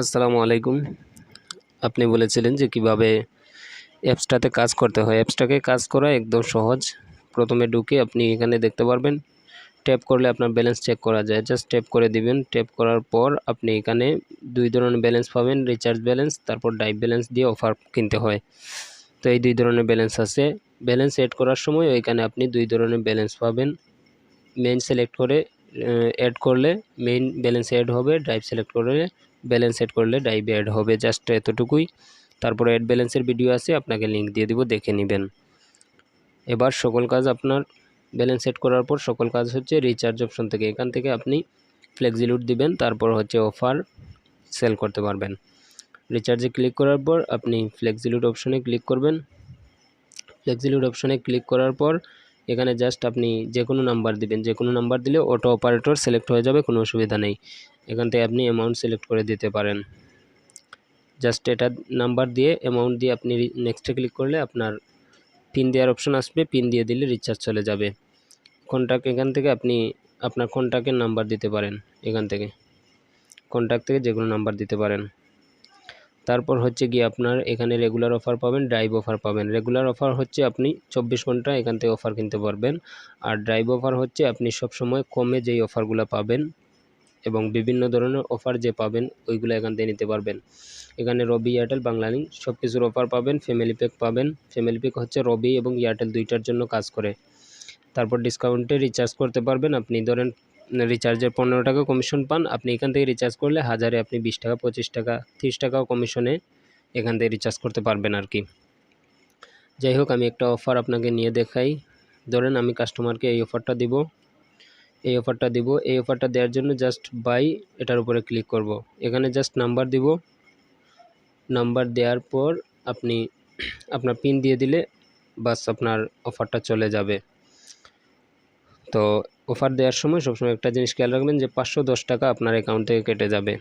আসসালামু আলাইকুম। আপনি বলেছিলেন যে কীভাবে অ্যাপসটাতে কাজ করতে হয়। অ্যাপসটাকে কাজ করা একদম সহজ। প্রথমে ঢুকে আপনি এখানে দেখতে পারবেন। ট্যাপ করলে আপনার ব্যালেন্স চেক করা যায়। জাস্ট ট্যাপ করে দিবেন। ট্যাপ করার পর আপনি এখানে দুই ধরনের ব্যালেন্স পাবেন। রিচার্জ ব্যালেন্স, তারপর ডাইভ ব্যালেন্স দিয়ে অফার কিনতে হয়। তো এই দুই ধরনের ব্যালেন্স আছে। ব্যালেন্স অ্যাড করার সময় ওইখানে আপনি দুই ধরনের ব্যালেন্স পাবেন। মেইন সিলেক্ট করে অ্যাড করলে মেইন ব্যালেন্স অ্যাড হবে। ড্রাইভ সিলেক্ট করলে ব্যালেন্স সেট করলে ডাইভে অ্যাড হবে জাস্ট এতটুকুই। তারপরে অ্যাড ব্যালেন্সের ভিডিও আছে, আপনাকে লিঙ্ক দিয়ে দিব, দেখে নেবেন। এবার সকল কাজ আপনার ব্যালেন্স সেট করার পর সকল কাজ হচ্ছে রিচার্জ অপশন থেকে। এখান থেকে আপনি ফ্লেক্সিলুট দিবেন, তারপর হচ্ছে অফার সেল করতে পারবেন। রিচার্জে ক্লিক করার পর আপনি ফ্লেক্সিলুট অপশনে ক্লিক করবেন। ফ্লেক্সিলুট অপশনে ক্লিক করার পর এখানে জাস্ট আপনি যে কোনো নাম্বার দিবেন। যে কোনো নাম্বার দিলে অটো অপারেটর সিলেক্ট হয়ে যাবে, কোনো অসুবিধা নেই। এখান থেকে আপনি অ্যামাউন্ট সিলেক্ট করে দিতে পারেন। জাস্ট এটা নাম্বার দিয়ে অ্যামাউন্ট দিয়ে আপনি নেক্সটে ক্লিক করলে আপনার পিন দেওয়ার অপশন আসবে। পিন দিয়ে দিলে রিচার্জ চলে যাবে। কন্ট্যাক্ট এখান থেকে আপনি আপনার কন্ট্যাক্টের নাম্বার দিতে পারেন, এখান থেকে। কন্ট্যাক্ট থেকে যে কোনো নাম্বার দিতে পারেন। তারপর হচ্ছে গিয়ে আপনার এখানে রেগুলার অফার পাবেন ড্রাইভ অফার পাবেন। রেগুলার অফার হচ্ছে আপনি চব্বিশ ঘণ্টা এখান থেকে অফার কিনতে পারবেন। আর ড্রাইভ অফার হচ্ছে আপনি সব সময় কমে যেই অফারগুলো পাবেন এবং বিভিন্ন ধরনের অফার যে পাবেন, ওইগুলো এখান থেকে নিতে পারবেন। এখানে রবি এয়ারটেল বাংলালিং সব কিছুর অফার পাবেন ফ্যামিলি প্যাক পাবেন। ফ্যামিলি প্যাক হচ্ছে রবি এবং এয়ারটেল দুইটার জন্য কাজ করে। তারপর ডিসকাউন্টে রিচার্জ করতে পারবেন। আপনি ধরেন রিচার্জের পনেরো টাকা কমিশন পান। আপনি এখান থেকে রিচার্জ করলে হাজারে আপনি বিশ টাকা, পঁচিশ টাকা, তিরিশ টাকাও কমিশনে এখান থেকে রিচার্জ করতে পারবেন আর কি। যাই হোক, আমি একটা অফার আপনাকে নিয়ে দেখাই। ধরেন আমি কাস্টমারকে এই অফারটা দিব। এই অফারটা দিব। এই অফারটা দেওয়ার জন্য জাস্ট বাই এটার উপরে ক্লিক করব। এখানে জাস্ট নাম্বার দিব। নাম্বার দেওয়ার পর আপনি আপনার পিন দিয়ে দিলে বাস আপনার অফারটা চলে যাবে। তো অফার দেওয়ার সময় সবসময় একটা জিনিস খেয়াল রাখবেন যে পাঁচশো দশ টাকা আপনার অ্যাকাউন্ট থেকে কেটে যাবে।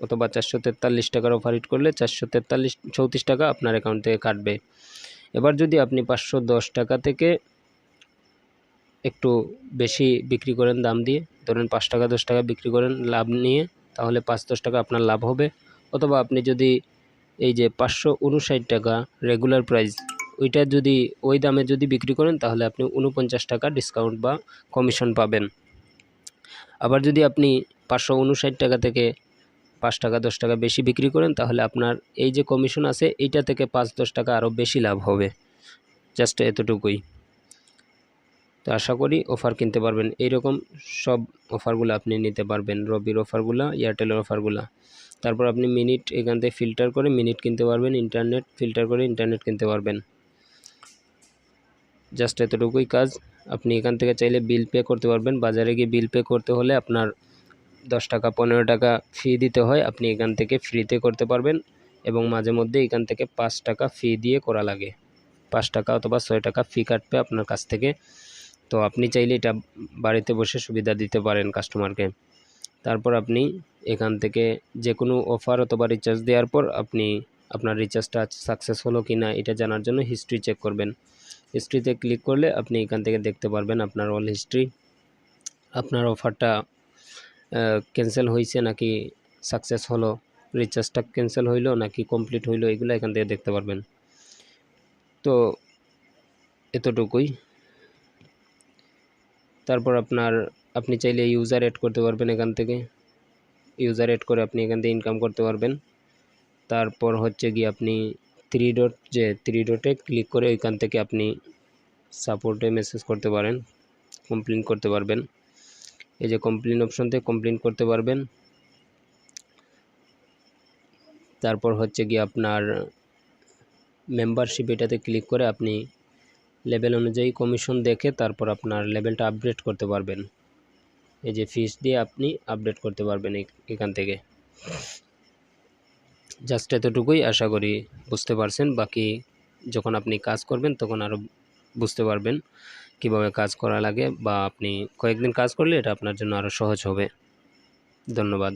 অথবা চারশো তেতাল্লিশ টাকার অফার হিট করলে চারশো তেতাল্লিশ, চৌত্রিশ টাকা আপনার অ্যাকাউন্ট থেকে কাটবে। এবার যদি আপনি পাঁচশো দশ টাকা থেকে একটু বেশি বিক্রি করেন দাম দিয়ে, ধরেন পাঁচ টাকা, দশ টাকা বিক্রি করেন লাভ নিয়ে, তাহলে পাঁচ দশ টাকা আপনার লাভ হবে। অথবা আপনি যদি এই যে পাঁচশো উনষাট টাকা রেগুলার প্রাইস ওইটা যদি ওই দামে যদি বিক্রি করেন, তাহলে আপনি উনপঞ্চাশ টাকা ডিসকাউন্ট বা কমিশন পাবেন। আবার যদি আপনি পাঁচশো উনষাট টাকা থেকে পাঁচ টাকা, দশ টাকা বেশি বিক্রি করেন, তাহলে আপনার এই যে কমিশন আছে, এইটা থেকে পাঁচ, দশ টাকা আরও বেশি লাভ হবে। জাস্ট এতটুকুই। তো আশা করি অফার কিনতে পারবেন। এইরকম সব অফারগুলো আপনি নিতে পারবেন। রবির অফারগুলো এয়ারটেলের অফারগুলো তারপর আপনি মিনিট এখান থেকে ফিল্টার করে মিনিট কিনতে পারবেন ইন্টারনেট ফিল্টার করে ইন্টারনেট কিনতে পারবেন। জাস্ট এতটুকুই কাজ। আপনি এখান থেকে চাইলে বিল পে করতে পারবেন। বাজারে গিয়ে বিল পে করতে হলে আপনার দশ টাকা, পনেরো টাকা ফি দিতে হয়। আপনি এখান থেকে ফ্রিতে করতে পারবেন এবং মাঝে মধ্যে এখান থেকে পাঁচ টাকা ফি দিয়ে করা লাগে। পাঁচ টাকা অথবা ছয় টাকা ফি কাটবে আপনার কাছ থেকে। তো আপনি চাইলে এটা বাড়িতে বসে সুবিধা দিতে পারেন কাস্টমারকে তারপর আপনি এখান থেকে যে কোনো অফার অথবা রিচার্জ দেওয়ার পর আপনি আপনার রিচার্জটা সাকসেস হলো কি না এটা জানার জন্য হিস্ট্রি চেক করবেন। হিস্ট্রিতে ক্লিক করলে আপনি এখান থেকে দেখতে পারবেন আপনার অল হিস্ট্রি আপনার অফারটা ক্যান্সেল হয়েছে নাকি সাকসেস হলো রিচার্জটা ক্যান্সেল হইল নাকি কমপ্লিট হইল, এগুলো এখান থেকে দেখতে পারবেন। তো এতটুকুই। তারপর আপনার, আপনি চাইলে ইউজার অ্যাড করতে পারবেন এখান থেকে। ইউজার অ্যাড করে আপনি এখান থেকে ইনকাম করতে পারবেন। তারপর হচ্ছে গিয়ে আপনি থ্রি ডট যে থ্রি ডটে ক্লিক করে ওইখান থেকে আপনি সাপোর্টে মেসেজ করতে পারেন কমপ্লেন করতে পারবেন। এই যে কমপ্লেন অপশন থেকে কমপ্লেন করতে পারবেন। তারপর হচ্ছে গিয়ে আপনার মেম্বারশিপ এটাতে ক্লিক করে আপনি লেভেল অনুযায়ী কমিশন দেখে তারপর আপনার লেভেলটা আপডেট করতে পারবেন। এই যে ফিস দিয়ে আপনি আপডেট করতে পারবেন এখান থেকে। জাস্ট এতটুকুই আশা করি বুঝতে পারছেন। বাকি যখন আপনি কাজ করবেন, তখন আরও বুঝতে পারবেন কীভাবে কাজ করা লাগে বা আপনি কয়েকদিন কাজ করলে এটা আপনার জন্য আরও সহজ হবে। ধন্যবাদ।